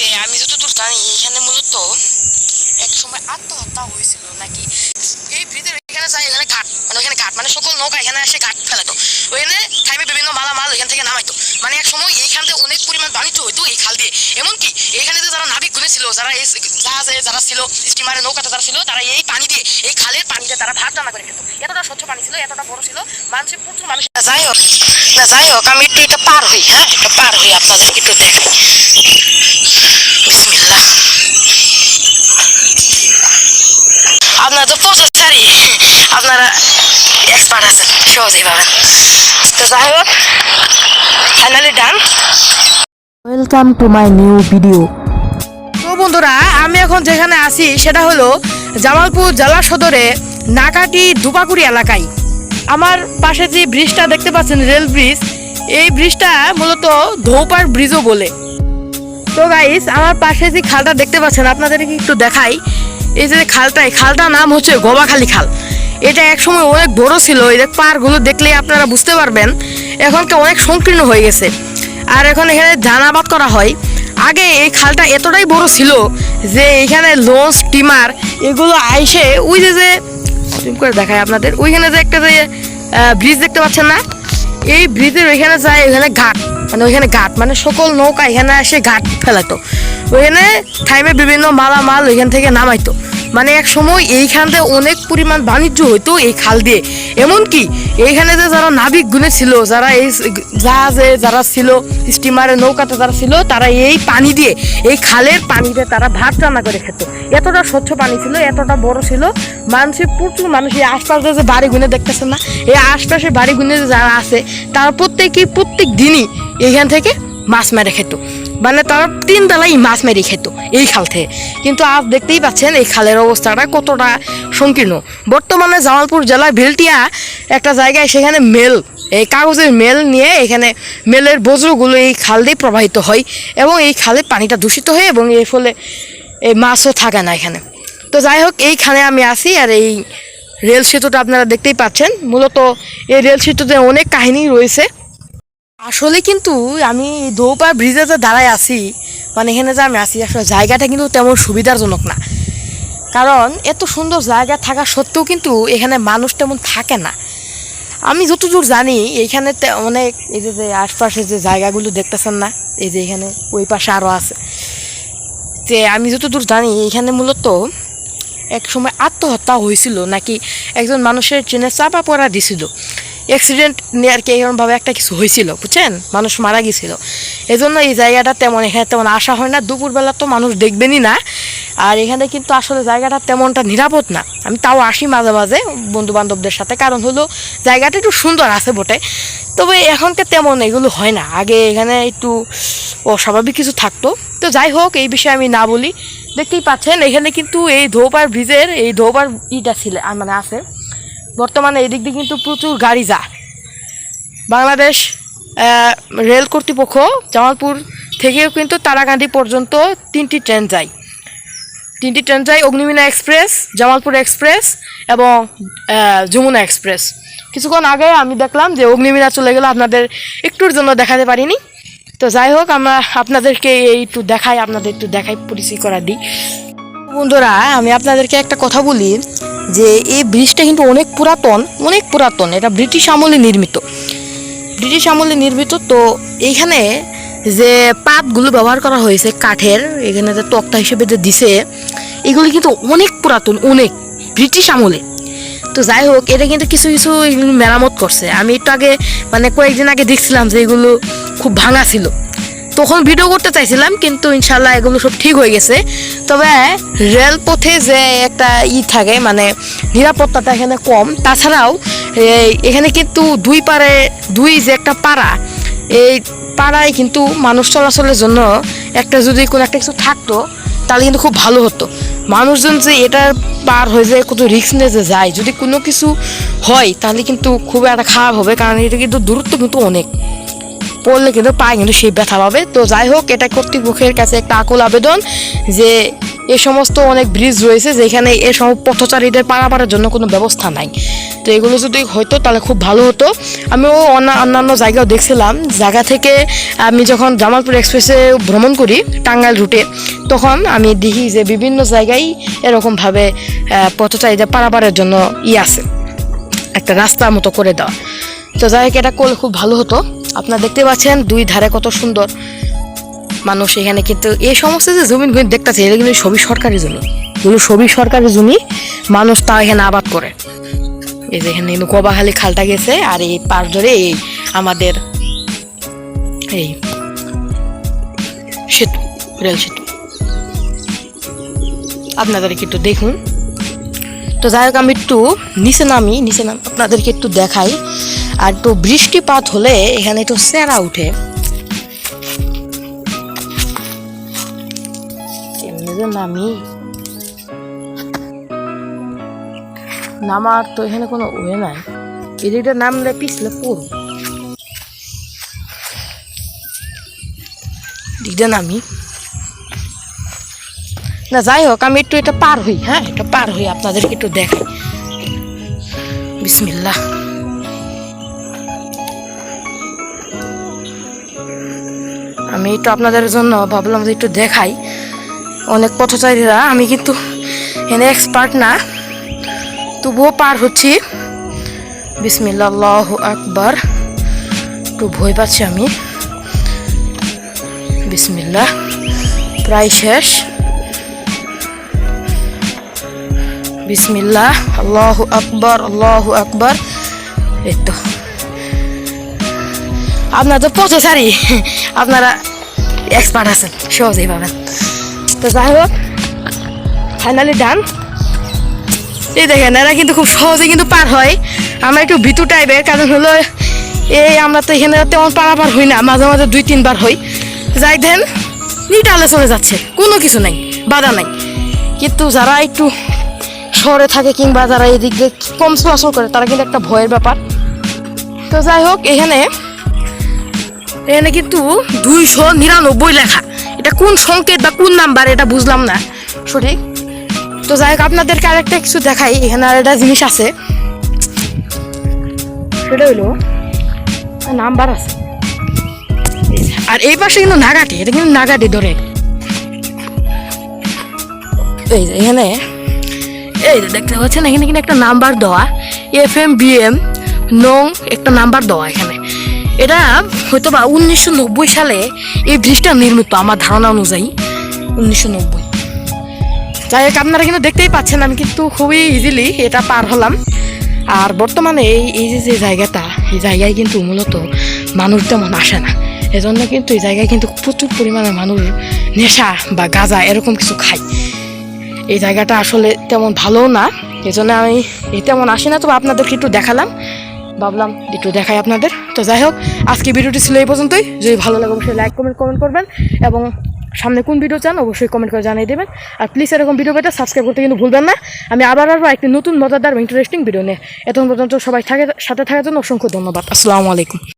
যে আমি যতদূর জানি, এখানে মূলত এক সময় আত্মহত্যা হয়েছিল নাকি? এই ব্রিজের এখানে যাই এখানে ঘাট মানে ওখানে ঘাট মানে সকল নৌকা এখানে এসে ঘাট ফেলাতো ওখানে টাইমে বিভিন্ন মালামাল, এখান থেকে নামাইতো। মানে এক সময় এইখান থেকে অনেক পরিমাণ বাণিজ্য হইতো এই খাল দিয়ে। এমনকি এইখানে যারা নাবিক গুনে ছিল, যারা এই জাহাজে যারা ছিল স্টিমারে নৌকাতে যারা ছিল, তারা এই পানি দিয়ে, এই খালের পানিতে তারা ভাত রান্না করে খেত। এতটা স্বচ্ছ পানি ছিল, এতটা বড় ছিল, মানুষের প্রচুর মানুষ যাই হোক না যাই হোক, আমি একটু এটা পার হই হ্যাঁ? এটা পার হই আপনাদেরকে একটু দেখাই বিসমিল্লাহ আপনারা তো প্রসেসারই আপনারা এক্সপার্ট আছেন সহজেই তো যাই হোক finally done welcome to my new video তো বন্ধুরা আমি এখন যেখানে আছি সেটা হলো জামালপুর জেলা সদরে নাকাটি দুপাকুড়ি এলাকায়। আমার পাশে যে ব্রিজটা দেখতে পাচ্ছেন রেল ব্রিজ এই ব্রিজটা মূলত ধৌপার ব্রিজও বলে। তো গাইস আমার পাশে যে খালটা দেখতে পাচ্ছেন আপনাদেরকে একটু দেখাই। এই যে খালটা এই খালটার নাম হচ্ছে গোবাখালী খাল। এটা একসময় অনেক বড় ছিল, এই যে পারগুলো দেখলে আপনারা বুঝতে পারবেন। এখনকে অনেক সংকীর্ণ হয়ে গেছে। আর এখন এখানে ধান আবাদ করা হয়। আগে এই খালটা এতটাই বড় ছিল যে এখানে লঞ্চ স্টিমার এগুলো আইসে ওই যে যে করে দেখায় আপনাদের। ওইখানে যে একটা যে ব্রিজ দেখতে পাচ্ছেন না? এই ব্রিজের ওইখানে যায় ওইখানে ঘাট। মানে ওইখানে ঘাট। মানে সকল নৌকা এখানে এসে ঘাট ফেলাতো। ওইখানে টাইমে বিভিন্ন মালামাল ওইখান থেকে নামাইতো। মানে এক সময় এইখানতে অনেক পরিমাণ বাণিজ্য হইতো এই খাল দিয়ে। এমনকি এইখানে যে যারা নাবিক গুনে ছিল, যারা এই জাহাজে যারা ছিল স্টিমারে নৌকাতে যারা ছিল, তারা এই পানি দিয়ে, এই খালের পানিতে তারা ভাত রান্না করে খেত। এতটা স্বচ্ছ পানি ছিল, এতটা বড় ছিল মানুষের প্রচুর মানুষ এই আশপাশে যে বাড়ি গুনে দেখতেছেন না, এই আশপাশে বাড়ি গুনে যে যারা আছে, তারা প্রত্যেকেই প্রত্যেক দিনই এখান থেকে মাছ মেরে খেত। মানে তারা তিন বেলাই মাছ মেরে খেত এই খাল থেকে। কিন্তু আজ দেখতেই পাচ্ছেন এই খালের অবস্থাটা কতটা সংকীর্ণ। বর্তমানে জামালপুর জেলার ভেলটিয়া একটা জায়গায় সেখানে মেল, এই কাগজের মেল নিয়ে এখানে মেলের বজ্রগুলো এই খাল দিয়ে প্রবাহিত হয় এবং এই খালে পানিটা দূষিত হয় এবং এর ফলে এই মাছও থাকে না এখানে। তো যাই হোক, এইখানে আমি আসি আর এই রেল সেতুটা আপনারা দেখতেই পাচ্ছেন। মূলত এই রেল সেতুতে অনেক কাহিনী রয়েছে। আসলে কিন্তু আমি দৌপার ব্রিজে যে দাঁড়ায় আছি মানে এখানে যে আমি আছি, আসলে জায়গাটা কিন্তু তেমন সুবিধাজনক না। কারণ এত সুন্দর জায়গা থাকা সত্ত্বেও কিন্তু এখানে মানুষ তেমন থাকে না। আমি যতদূর জানি এইখানে তে- অনেক এই যে যে আশপাশে যে জায়গাগুলো দেখতেছেন না, এই যে এখানে ওই পাশে আরও আছে। যে আমি যতদূর জানি, এখানে মূলত এক সময় আত্মহত্যা হয়েছিল, নাকি একজন মানুষের ট্রেনে চাপা পড়া দিছিল। অ্যাক্সিডেন্ট নিয়ে আর কি এরকমভাবে একটা কিছু হয়েছিল, বুঝছেন? মানুষ মারা গেছিল। জন্য এই জায়গাটা তেমন, এখানে তেমন আসা হয় না। দুপুরবেলা তো মানুষ দেখবেনই না। আর এখানে কিন্তু আসলে জায়গাটা তেমনটা নিরাপদ না। আমি তাও আসি মাঝে মাঝে বন্ধু বান্ধবদের সাথে। কারণ হলো, জায়গাটা একটু সুন্দর আছে বটে। তবে এখনকে তেমন এগুলো হয় না। আগে এখানে একটু অস্বাভাবিক কিছু থাকতো। তো যাই হোক, এই বিষয়ে আমি না বলি। দেখতেই পাচ্ছেন, এখানে কিন্তু এই ধোপার ব্রিজের, এই ধোপার ইটা ছিল মানে আছে। বর্তমানে এদিক দিয়ে কিন্তু প্রচুর গাড়ি যায়। বাংলাদেশ রেল কর্তৃপক্ষ জামালপুর থেকেও কিন্তু তারাকান্দি পর্যন্ত তিনটি ট্রেন যায়। তিনটি ট্রেন যায় অগ্নিমিনা এক্সপ্রেস, জামালপুর এক্সপ্রেস এবং যমুনা এক্সপ্রেস। কিছুক্ষণ আগে আমি দেখলাম যে অগ্নিমিনা চলে গেল, আপনাদের একটুর জন্য দেখাতে পারিনি। তো যাই হোক, আমরা আপনাদেরকে এই একটু দেখাই, আপনাদের একটু দেখাই, পরিচয় করা দিই। বন্ধুরা, আমি আপনাদেরকে একটা কথা বলি যে এই ব্রিজটা কিন্তু অনেক পুরাতন অনেক পুরাতন। এটা ব্রিটিশ আমলে নির্মিত। ব্রিটিশ আমলে নির্মিত, তো এইখানে যে পাতগুলো ব্যবহার করা হয়েছে, কাঠের, এখানে যে তক্তা হিসেবে যে দিছে, এগুলি কিন্তু অনেক পুরাতন, অনেক ব্রিটিশ আমলে। তো যাই হোক, এটা কিন্তু কিছু কিছু মেরামত করছে। আমি একটু আগে মানে কয়েকদিন আগে দেখছিলাম যে এগুলো খুব ভাঙা ছিল। তখন ভিডিও করতে চাইছিলাম, কিন্তু ইনশাল্লাহ এগুলো সব ঠিক হয়ে গেছে। তবে রেলপথে যে একটা ই থাকে মানে নিরাপত্তাটা এখানে কম। তাছাড়াও এখানে কিন্তু দুই পারে, দুই যে একটা পাড়া, এই পাড়ায় কিন্তু মানুষ চলাচলের জন্য একটা যদি কোনো একটা কিছু থাকতো, তাহলে কিন্তু খুব ভালো হতো। মানুষজন যে এটা পার হয়ে যায় কত রিস্ক নিয়ে যে যায়, যদি কোনো কিছু হয়, তাহলে কিন্তু খুব একটা খারাপ হবে, কারণ এটা কিন্তু দূরত্ব কিন্তু অনেক। পড়লে কিন্তু পায়ে কিন্তু সেই ব্যথা পাবে। তো যাই হোক এটা কর্তৃপক্ষের কাছে একটা আকুল আবেদন যে এ সমস্ত অনেক ব্রিজ রয়েছে যেখানে এ সব পথচারীদের পারাপারের জন্য কোনো ব্যবস্থা নাই। তো এগুলো যদি হতো তাহলে খুব ভালো হতো। আমিও অন্য- অন্যান্য জায়গাও দেখছিলাম। জায়গা থেকে আমি যখন জামালপুর এক্সপ্রেসে ভ্রমণ করি, টাঙ্গাইল রুটে তখন আমি দেখি যে বিভিন্ন জায়গায় এরকমভাবে পথচারীদের পারাপারের জন্য ই আছে। একটা রাস্তার মতো করে দেওয়া। তো যাই হোক, এটা করলে খুব ভালো হতো। আপনারা দেখতে পাচ্ছেন, দুই ধারে কত সুন্দর মানুষ এখানে। কিন্তু এই সমস্ত যে জমিনগুলো দেখতেছে এগুলো সবই সরকারি জমি। এগুলো সবই সরকারি জমি, মানুষ তা এখানে আবাদ করে। এই যে এখানে কবাখালি খালটা গেছে, আর এই পাশ ধরে এই আমাদের এই সেতু, রেল সেতু। আপনাদেরকে একটু দেখুন। তো যাই হোক, আমি একটু নিচে নামি, নিচে নাম আপনাদেরকে একটু দেখাই। আর একটু বৃষ্টিপাত হলে এখানে একটু সেরা উঠে। নামি। নামার তো এখানে কোনো ওয়ে নাই। এদিকটা নামলে পিছলে পড়ব। দিকটা নামি। না, যাই হোক, আমি একটু এটা পার হই হ্যাঁ? এটা পার হই, আপনাদেরকে একটু দেখাই। বিসমিল্লাহ। আমি একটু আপনাদের জন্য ভাবলাম যে একটু দেখাই। অনেক পথচারীরা, আমি কিন্তু এনে এক্সপার্ট না। তবুও পার হচ্ছি। বিসমিল্লা আল্লাহ আকবার। একটু ভয় পাচ্ছি আমি। বিসমিল্লাহ। প্রায় শেষ। বিসমিল্লাহ। আল্লাহ আকবর আল্লাহ আকবর। এই তো। আপনার তো পথে সারি আপনারা এক্সপার্ট আছেন, সহজেই পাবেন। তো যাই হোক ফাইনালি ডান এই দেখেন, এরা কিন্তু খুব সহজে কিন্তু পার হয়। আমরা একটু ভিতু টাইপের কারণ হলো এই আমরা তো এখানে তেমন পারাপার হই না, মাঝে মাঝে দুই, তিনবার হই। যাই দেন নিটালে চলে যাচ্ছে, কোনো কিছু নাই, বাধা নাই। কিন্তু যারা একটু শহরে থাকে কিংবা যারা এদিক দিয়ে কম চলাচল করে, তারা কিন্তু একটা ভয়ের ব্যাপার। তো যাই হোক, এখানে এখানে কিন্তু দুইশো নিরানব্বই লেখা। এটা কোন সংকেত বা কোন নাম্বার এটা বুঝলাম না। সঠিক? তো যাই হোক, আপনাদেরকে আরেকটা কিছু দেখাই। এখানে আর একটা জিনিস আছে। সেটা হইল নাম্বার আছে। আর এই পাশে কিন্তু নাগাটি, এটা কিন্তু নাগাটি ধরে। এই যে এখানে, এই যে দেখতে পাচ্ছেন, এখানে কিন্তু একটা নাম্বার দেওয়া। এফ এম বি এম নং একটা নাম্বার দেওয়া এখানে। এটা হয়তো বা উনিশশো নব্বই সালে এই ব্রিজটা নির্মিত, আমার ধারণা অনুযায়ী উনিশশো নব্বই। যাই হোক, আপনারা কিন্তু দেখতেই পাচ্ছেন, আমি কিন্তু খুবই ইজিলি এটা পার হলাম। আর বর্তমানে এই এই যে যে জায়গাটা, এই জায়গায় কিন্তু মূলত মানুষ তেমন আসে না। এজন্য কিন্তু এই জায়গায় কিন্তু প্রচুর পরিমাণে মানুষ নেশা বা গাঁজা এরকম কিছু খায়। এই জায়গাটা আসলে তেমন ভালোও না এই জন্য আমি তেমন আসি না তবে আপনাদেরকে একটু দেখালাম। ভাবলাম একটু দেখাই আপনাদের। তো যাই হোক, আজকে ভিডিওটি ছিল এই পর্যন্তই। যদি ভালো লাগে, অবশ্যই লাইক কমেন্ট কমেন্ট করবেন এবং সামনে কোন ভিডিও চান, অবশ্যই কমেন্ট করে জানিয়ে দেবেন। আর প্লিজ এরকম ভিডিও পেতে সাবস্ক্রাইব করতে কিন্তু ভুলবেন না। আমি আবার আরও একটি নতুন মজাদার ইন্টারেস্টিং ভিডিও নিয়ে। এতক্ষণ পর্যন্ত সবাই থাকে, সাথে থাকার জন্য অসংখ্য ধন্যবাদ। আসসালামু আলাইকুম।